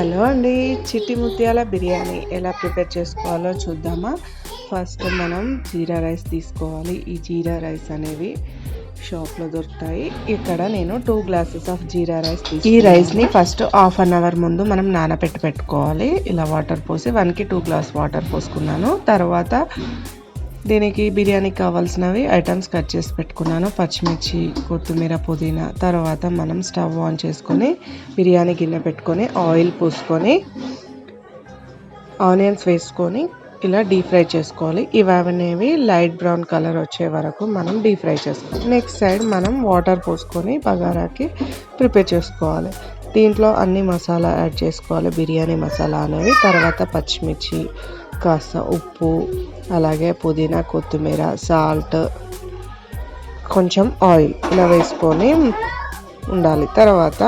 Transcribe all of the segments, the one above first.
Hello అండి చిట్టి ముత్యాల బిర్యానీ ఎలా ప్రిపేర్ చేసుకోవాలో చూద్దామా? ఫస్ట్ మనం జీరా రైస్ తీసుకోవాలి. ఈ జీరా రైస్ అనేవి షాప్లో దొరుకుతాయి. ఇక్కడ నేను two glasses of jeera rice ఈ రైస్ని ఫస్ట్ హాఫ్ అన్ అవర్ ముందు మనం నానబెట్టి పెట్టుకోవాలి. ఇలా వాటర్ పోసి వన్కి టూ గ్లాస్ వాటర్ పోసుకున్నాను. తర్వాత దీనికి బిర్యానీకి కావాల్సినవి ఐటమ్స్ కట్ చేసి పెట్టుకున్నాను. పచ్చిమిర్చి కొత్తిమీర పుదీనా. తర్వాత మనం స్టవ్ ఆన్ చేసుకొని బిర్యానీ గిన్నె పెట్టుకొని ఆయిల్ పూసుకొని ఆనియన్స్ వేసుకొని ఇలా డీప్ ఫ్రై చేసుకోవాలి. ఇవి అనేవి లైట్ బ్రౌన్ కలర్ వచ్చే వరకు మనం డీప్ ఫ్రై చేసుకోవాలి. నెక్స్ట్ సైడ్ మనం వాటర్ పోసుకొని బగారాకి ప్రిపేర్ చేసుకోవాలి. దీంట్లో అన్ని మసాలా యాడ్ చేసుకోవాలి. బిర్యానీ మసాలా అనేవి. తర్వాత పచ్చిమిర్చి కాస్త ఉప్పు అలాగే పుదీనా కొత్తిమీర సాల్ట్ కొంచెం ఆయిల్ ఇలా వేసుకొని ఉండాలి. తర్వాత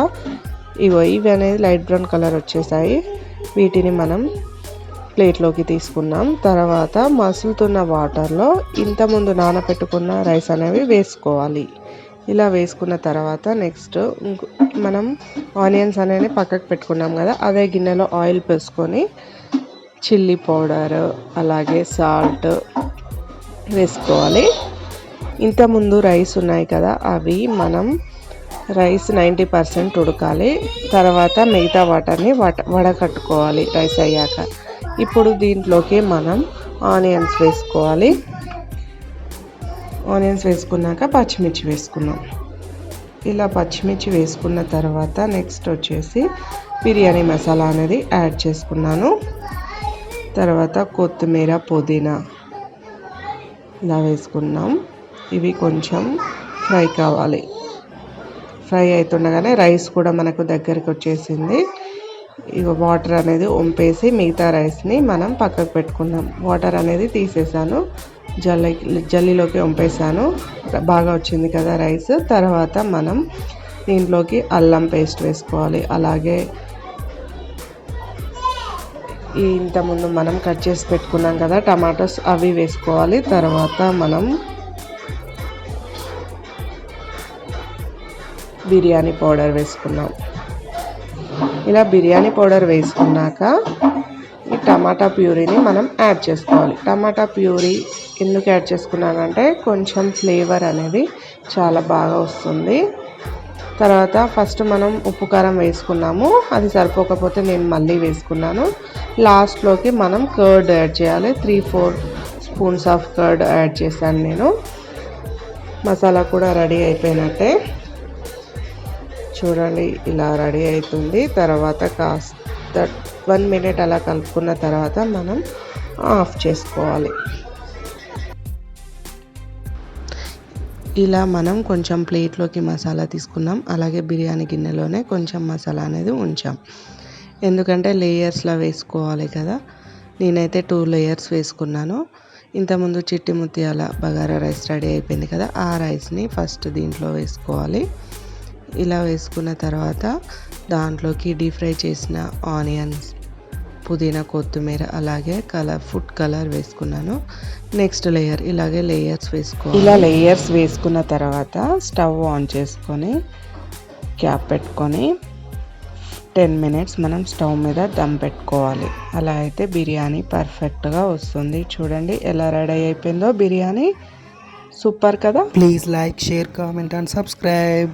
ఇవో ఇవి అనేది లైట్ బ్రౌన్ కలర్ వచ్చేసాయి. వీటిని మనం ప్లేట్లోకి తీసుకున్నాం. తర్వాత మసులుతున్న వాటర్లో ఇంతకుముందు నానబెట్టుకున్న రైస్ అనేవి వేసుకోవాలి. ఇలా వేసుకున్న తర్వాత నెక్స్ట్ మనం ఆనియన్స్ అనేవి పక్కకు పెట్టుకున్నాం కదా అదే గిన్నెలో ఆయిల్ వేసుకొని చిల్లీ పౌడర్ అలాగే సాల్ట్ వేసుకోవాలి. ఇంతకుముందు రైస్ ఉన్నాయి కదా అవి మనం రైస్ నైంటీ పర్సెంట్ ఉడకాలి. తర్వాత మిగతా వాటర్ని వడ వడకట్టుకోవాలి రైస్ అయ్యాక. ఇప్పుడు దీంట్లోకి మనం ఆనియన్స్ వేసుకోవాలి. ఆనియన్స్ వేసుకున్నాక పచ్చిమిర్చి వేసుకున్నాం ఇలా పచ్చిమిర్చి వేసుకున్న తర్వాత నెక్స్ట్ వచ్చేసి బిర్యానీ మసాలా అనేది యాడ్ చేసుకున్నాను. తర్వాత కొత్తిమీర పుదీనా ఇలా వేసుకున్నాం. ఇవి కొంచెం ఫ్రై కావాలి. ఫ్రై అవుతుండగానే రైస్ కూడా మనకు దగ్గరికి వచ్చేసింది. ఇక వాటర్ అనేది వంపేసి మిగతా రైస్ని మనం పక్కకు పెట్టుకున్నాం. వాటర్ అనేది తీసేసాను. జల్లి జల్లిలోకి వంపేసాను బాగా వచ్చింది కదా రైస్. తర్వాత మనం దీంట్లోకి అల్లం పేస్ట్ వేసుకోవాలి. అలాగే ఇంతకుముందు మనం కట్ చేసి పెట్టుకున్నాం కదా టమాటోస్ అవి వేసుకోవాలి. తర్వాత మనం బిర్యానీ పౌడర్ వేసుకున్నాం. ఇలా బిర్యానీ పౌడర్ వేసుకున్నాక ఈ టమాటా ప్యూరీని మనం యాడ్ చేసుకోవాలి. టమాటా ప్యూరీ ఎందుకు యాడ్ చేసుకున్నానంటే కొంచెం ఫ్లేవర్ అనేది చాలా బాగా వస్తుంది. తర్వాత ఫస్ట్ మనం ఉప్పు కారం వేసుకున్నాము. అది సరిపోకపోతే నేను మళ్ళీ వేసుకున్నాను. లాస్ట్లోకి మనం కర్డ్ యాడ్ చేయాలి. Three four spoons of curd add చేశాను నేను. మసాలా కూడా రెడీ అయిపోయినట్టే. చూడండి ఇలా రెడీ అవుతుంది. తర్వాత కాస్త వన్ మినిట్ అలా కలుపుకున్న తర్వాత మనం ఆఫ్ చేసుకోవాలి. ఇలా మనం కొంచెం ప్లేట్లోకి మసాలా తీసుకున్నాం. అలాగే బిర్యానీ గిన్నెలోనే కొంచెం మసాలా అనేది ఉంచాం. ఎందుకంటే లేయర్స్లో వేసుకోవాలి కదా. నేనైతే టూ లేయర్స్ వేసుకున్నాను. ఇంతకుముందు చిట్టి ముత్యాల బగారా రైస్ రెడీ అయిపోయింది కదా ఆ రైస్ని ఫస్ట్ దీంట్లో వేసుకోవాలి. ఇలా వేసుకున్న తర్వాత దాంట్లోకి డీప్ ఫ్రై చేసిన ఆనియన్స్ పుదీనా కొత్తిమీర అలాగే కలర్ ఫుడ్ కలర్ వేసుకున్నాను. నెక్స్ట్ లేయర్ ఇలాగే లేయర్స్ వేసుకో ఇలా లేయర్స్ వేసుకున్న తర్వాత స్టవ్ ఆన్ చేసుకొని క్యాప్ పెట్టుకొని టెన్ మినిట్స్ మనం స్టవ్ మీద దమ్ పెట్టుకోవాలి. అలా అయితే బిర్యానీ పర్ఫెక్ట్గా వస్తుంది. చూడండి ఎలా రెడీ అయిపోయిందో బిర్యానీ. సూపర్ కదా? Please like, share, comment, and subscribe.